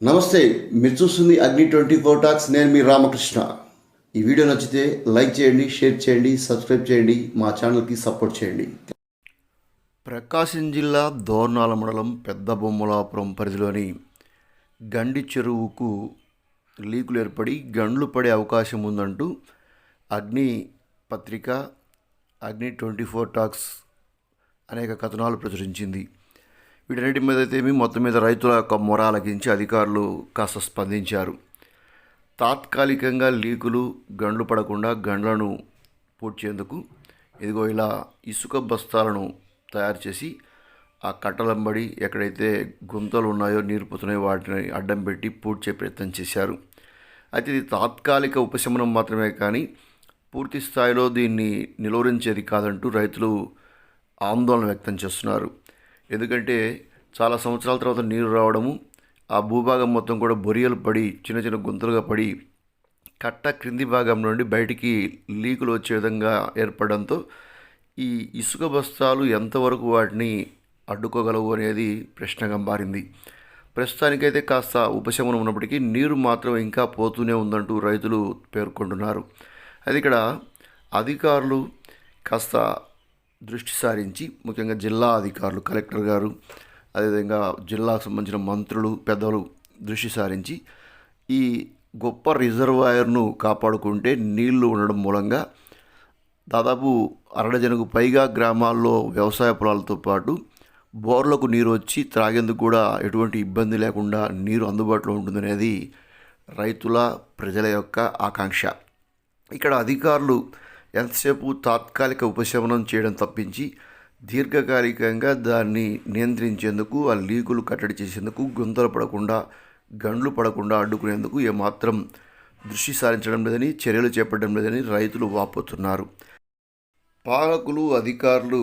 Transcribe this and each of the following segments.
నమస్తే మీరు చూస్తుంది అగ్ని ట్వంటీ ఫోర్ టాక్స్. నేను మీ రామకృష్ణ. ఈ వీడియో నచ్చితే లైక్ చేయండి షేర్ చేయండి సబ్స్క్రైబ్ చేయండి మా ఛానల్కి సపోర్ట్ చేయండి. ప్రకాశం జిల్లా దోర్నాల మండలం పెద్ద బొమ్మలాపురం పరిధిలోని గండి చెరువుకు లీకులు ఏర్పడి గండ్లు పడే అవకాశం ఉందంటూ అగ్ని పత్రిక అగ్ని ట్వంటీ ఫోర్ టాక్స్ అనేక కథనాలు ప్రచురించింది. వీటన్నిటి మీద అయితేమి మొత్తం మీద రైతుల యొక్క మొరాలకించి అధికారులు కాస్త స్పందించారు. తాత్కాలికంగా లీకులు గండ్లు పడకుండా గండ్లను పూడ్చేందుకు ఇదిగో ఇలా ఇసుక బస్తాలను తయారు చేసి ఆ కట్టలంబడి ఎక్కడైతే గుంతలు ఉన్నాయో నీరు పోతున్నాయో వాటిని అడ్డం పెట్టి పూడ్చే ప్రయత్నం చేశారు. అయితే ఇది తాత్కాలిక ఉపశమనం మాత్రమే కానీ పూర్తి స్థాయిలో దీన్ని నిలువరించేది కాదంటూ రైతులు ఆందోళన వ్యక్తం చేస్తున్నారు. ఎందుకంటే చాలా సంవత్సరాల తర్వాత నీరు రావడము ఆ భూభాగం మొత్తం కూడా బొరియలు పడి చిన్న చిన్న గుంతలుగా పడి కట్ట క్రింది భాగం నుండి బయటికి లీకులు వచ్చే విధంగా ఏర్పడడంతో ఈ ఇసుక బస్తాలు ఎంతవరకు వాటిని అడ్డుకోగలవు అనేది ప్రశ్నగా మారింది. ప్రస్తుతానికైతే కాస్త ఉపశమనం ఉన్నప్పటికీ నీరు మాత్రం ఇంకా పోతూనే ఉందంటూ రైతులు పేర్కొంటున్నారు. అది ఇక్కడ అధికారులు కాస్త దృష్టి సారించి ముఖ్యంగా జిల్లా అధికారులు కలెక్టర్ గారు అదేవిధంగా జిల్లాకు సంబంధించిన మంత్రులు పెద్దలు దృష్టి సారించి ఈ గొప్ప రిజర్వాయర్ను కాపాడుకుంటే నీళ్ళు ఉండడం మూలంగా దాదాపు అరడజనకు పైగా గ్రామాల్లో వ్యవసాయ పొలాలతో పాటు బోర్లకు నీరు వచ్చి త్రాగేందుకు కూడా ఎటువంటి ఇబ్బంది లేకుండా నీరు అందుబాటులో ఉంటుందనేది రైతుల ప్రజల యొక్క ఆకాంక్ష. ఇక్కడ అధికారులు ఎంతసేపు తాత్కాలిక ఉపశమనం చేయడం తప్పించి దీర్ఘకాలికంగా దాన్ని నియంత్రించేందుకు ఆ లీకులు కట్టడి చేసేందుకు గుంతలు పడకుండా గండ్లు పడకుండా అడ్డుకునేందుకు ఏమాత్రం దృష్టి సారించడం లేదని చర్యలు చేపట్టడం లేదని రైతులు వాపోతున్నారు. పాలకులు అధికారులు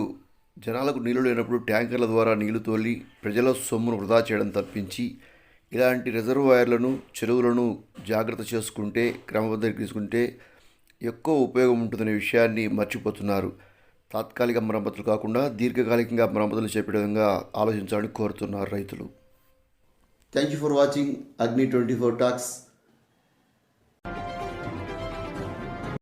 జనాలకు నీళ్ళు లేనప్పుడు ట్యాంకర్ల ద్వారా నీళ్ళు తోలి ప్రజల సొమ్మును వృధా చేయడం తప్పించి ఇలాంటి రిజర్వాయర్లను చెరువులను జాగ్రత్త చేసుకుంటే క్రమబద్ధం తీసుకుంటే ఎక్కువ ఉపయోగం ఉంటుందనే విషయాన్ని మర్చిపోతున్నారు. తాత్కాలిక మరమ్మతులు కాకుండా దీర్ఘకాలికంగా మరమ్మతులు చేపే విధంగా ఆలోచించాలని కోరుతున్నారు రైతులు. Thank you for watching Agni twenty four talks